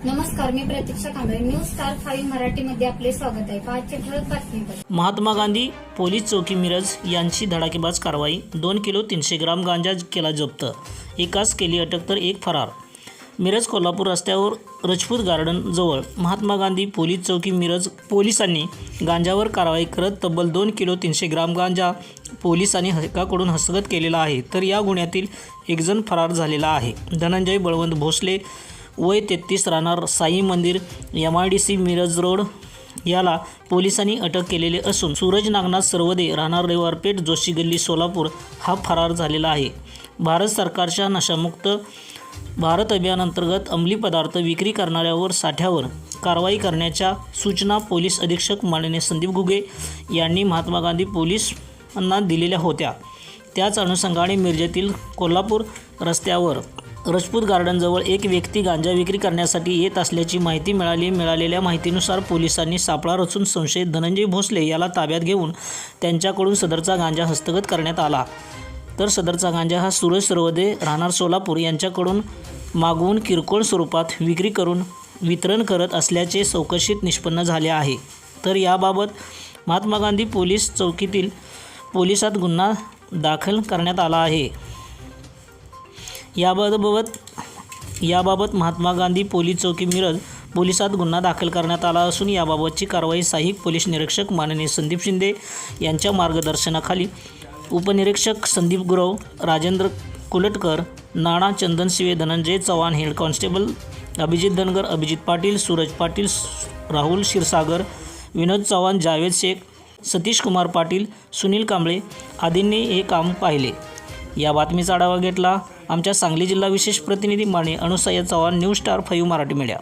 Saksha Kamble. News star five मराठीमध्ये आपले स्वागत आहे. पाचशे ठळक बातमीपत्र महात्मा गांधी पोलीस चौकी मिरज यांची धडाकेबाज कारवाई दोन किलो तीनशे ग्राम गांजा केला जप्त. एकाच केली अटक तर एक फरार. मिरज कोल्हापूर रस्त्यावर रजपूत गार्डन जवळ महात्मा गांधी पोलीस चौकी मिरज पोलिसांनी गांजावर कारवाई करत तब्बल दोन किलो तीनशे ग्राम गांजा पोलिसांनी हक्काकडून हस्तगत केलेला आहे. तर या गुन्ह्यातील एकजण फरार झालेला आहे. धनंजय बळवंत भोसले वय तेहतीस राहणार Sai Mandir M I D C Miraj road. याला पोलिसांनी अटक केलेले असून सूरज नागनाथ सर्वदे राहणार रविवारपेठ जोशी गल्ली सोलापूर हा फरार झालेला आहे. भारत सरकारच्या नशामुक्त भारत अभियानांतर्गत अंमली पदार्थ विक्री करणाऱ्यावर साठ्यावर कारवाई करण्याच्या सूचना पोलीस अधीक्षक माननीय संदीप घुगे यांनी महात्मा गांधी पोलिसांना दिलेल्या होत्या. त्याच अनुषंगाने मिरजेतील कोल्हापूर रस्त्यावर रजपूत गार्डनजवळ एक व्यक्ती गांजा विक्री करण्यासाठी येत असल्याची माहिती मिळाली. मिळालेल्या माहितीनुसार पोलिसांनी सापळा रचून संशयित धनंजय भोसले याला ताब्यात घेऊन त्यांच्याकडून सदरचा गांजा हस्तगत करण्यात आला. तर सदरचा गांजा हा सूरज सर्वदे राहणार सोलापूर यांच्याकडून मागवून किरकोळ स्वरूपात विक्री करून वितरण करत असल्याचे चौकशीत निष्पन्न झाले आहे. तर याबाबत महात्मा गांधी पोलीस चौकीतील पोलिसात गुन्हा दाखल करण्यात आला आहे. याबाबत याबाबत महात्मा गांधी पोलीस चौकी मिरज पोलिसात गुन्हा दाखल करण्यात आला असून याबाबतची कारवाई सहाय्यक पोलीस निरीक्षक माननीय संदीप शिंदे यांच्या मार्गदर्शनाखाली. उपनिरीक्षक संदीप गुरव राजेंद्र कुलटकर नाणा चंदन शिवे धनंजय चव्हाण हेड कॉन्स्टेबल अभिजित धनगर अभिजित पाटील सूरज पाटील राहुल क्षीरसागर विनोद चव्हाण जावेद शेख सतीश कुमार पाटील सुनील कांबळे आदींनी हे काम पाहिले. या बातमीचा आढावा घेतला. आमच्या सांगली जिल्हा विशेष प्रतिनिधी Mane Anusaya Chavan new star five Marathi media.